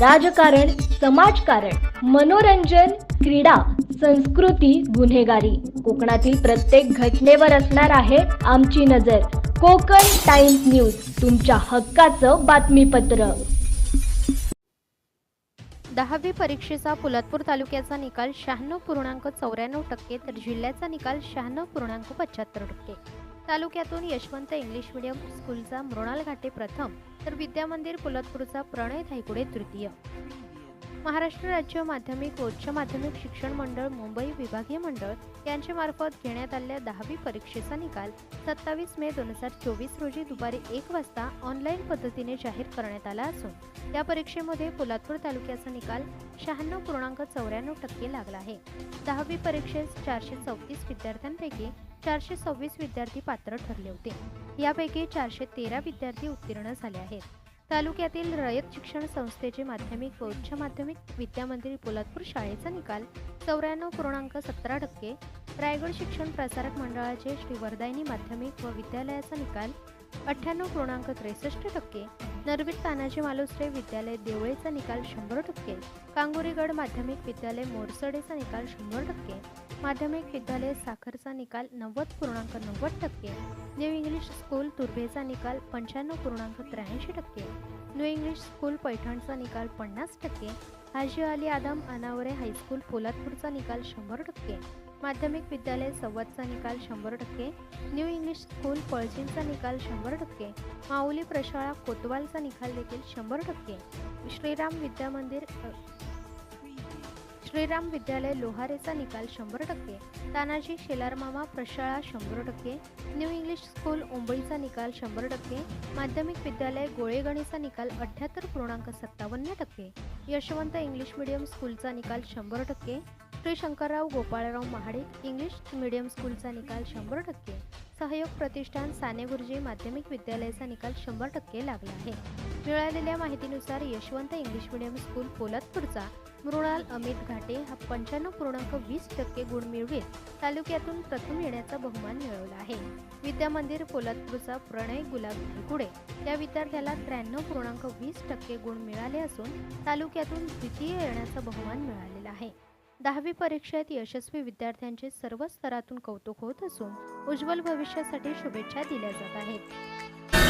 राजकारण समाजकारण मनोरंजन क्रीडा संस्कृती गुन्हेगारी. कोकणातील प्रत्येक घटनेवर असणार आहे आमची नजर. कोकण टाइम्स न्यूज तुमच्या हक्काचं बातमीपत्र. दहावी परीक्षेचा पोलादपूर तालुक्याचा निकाल शहाण्णव पूर्णांक चौऱ्याण्णव टक्के तर जिल्ह्याचा निकाल शहाण्णव पूर्णांक पंच्याहत्तर टक्के. तालुक्यातून यशवंत इंग्लिश मिडियम स्कूलचा मृणाल घाटे प्रथम तर विद्यामंदिर पोलादपूरचा प्रणय धायकुडे तृतीय. महाराष्ट्र राज्य माध्यमिक व उच्च माध्यमिक शिक्षण मंडळ मुंबई विभागीय मंडळ यांच्या मार्फत घेण्यात आलेल्या दहावी परीक्षेचा निकाल सत्तावीस मे दोन हजार चोवीस रोजी दुपारी एक वाजता ऑनलाईन पद्धतीने जाहीर करण्यात आला असून या परीक्षेमध्ये पोलादपूर तालुक्याचा निकाल शहाण्णव पूर्णांक चौऱ्याण्णव टक्के लागला आहे. दहावी परीक्षेस चारशे चौतीस विद्यार्थ्यांपैकी चारशे सव्वीस विद्यार्थी पात्र ठरले होते. यापैकी चारशे तेरा विद्यार्थी उत्तीर्ण झाले आहेत. तालुक्यातील रयत शिक्षण संस्थेचे माध्यमिक व उच्च माध्यमिक विद्यामंदिर पोलादपूर शाळेचा निकाल चौऱ्याण्णव पूर्णांक सतरा टक्के. रायगड शिक्षण प्रसारक मंडळाचे श्री वरदायनी माध्यमिक व विद्यालयाचा निकाल अठ्ठ्याण्णव पूर्णांक त्रेसष्ट टक्के नरवीर तानाजी मालुसरे विद्यालय देवळेचा निकाल शंभर टक्के कांगोरीगड माध्यमिक विद्यालय मोरसडेचा निकाल शंभर टक्के माध्यमिक विद्यालय साखरचा निकाल नव्वद पूर्णांक नव्वद टक्के न्यू इंग्लिश स्कूल तुर्भेचा निकाल पंच्याण्णव पूर्णांक त्र्याऐंशी टक्के न्यू इंग्लिश स्कूल पैठणचा निकाल पन्नास टक्के हाजी अली आदम अनावरे हायस्कूल पोलादपूरचा निकाल शंभर टक्के. माध्यमिक विद्यालय संवादचा निकाल शंभर टक्के. न्यू इंग्लिश स्कूल पळजींचा निकाल शंभर टक्के. माऊली प्रशाळा कोतवालचा निकाल देखील शंभर टक्के. श्रीराम विद्यामंदिर श्रीराम विद्यालय लोहारेचा निकाल शंभर टक्के तानाजी शेलारमामा प्रशाळा शंभर टक्के न्यू इंग्लिश स्कूल मुंबईचा निकाल शंभर टक्के माध्यमिक विद्यालय गोळेगणीचा निकाल अठ्ठ्याहत्तर पूर्णांक सत्तावन्न टक्के यशवंत इंग्लिश मिडियम स्कूलचा निकाल शंभर टक्के श्री शंकरराव गोपाळराव महाडिक इंग्लिश मिडियम स्कूलचा निकाल शंभर टक्के सहयोग प्रतिष्ठान साने गुरुजी माध्यमिक विद्यालयाचा निकाल शंभर टक्के लागला आहे. मिळालेल्या माहितीनुसार यशवंत इंग्लिश मिडियम स्कूल पोलादपूरचा मृणाल अमित घाटे हा पंच्याण्णव पूर्णांक वीस टक्के गुण मिळवीत. तालुक्यातून प्रथम येण्याचा बहुमान मिळवला आहे. विद्यामंदिर पोलादपूरचा प्रणय गुलाब ढेकुडे या विद्यार्थ्याला त्र्याण्णव पूर्णांक वीस टक्के गुण मिळाले असून तालुक्यातून द्वितीय येण्याचा बहुमान मिळालेला आहे. दहावी परीक्षेत यशस्वी विद्यार्थ्यांचे सर्व स्तरातून कौतुक होत असून उज्ज्वल भविष्यासाठी शुभेच्छा दिल्या जात आहेत.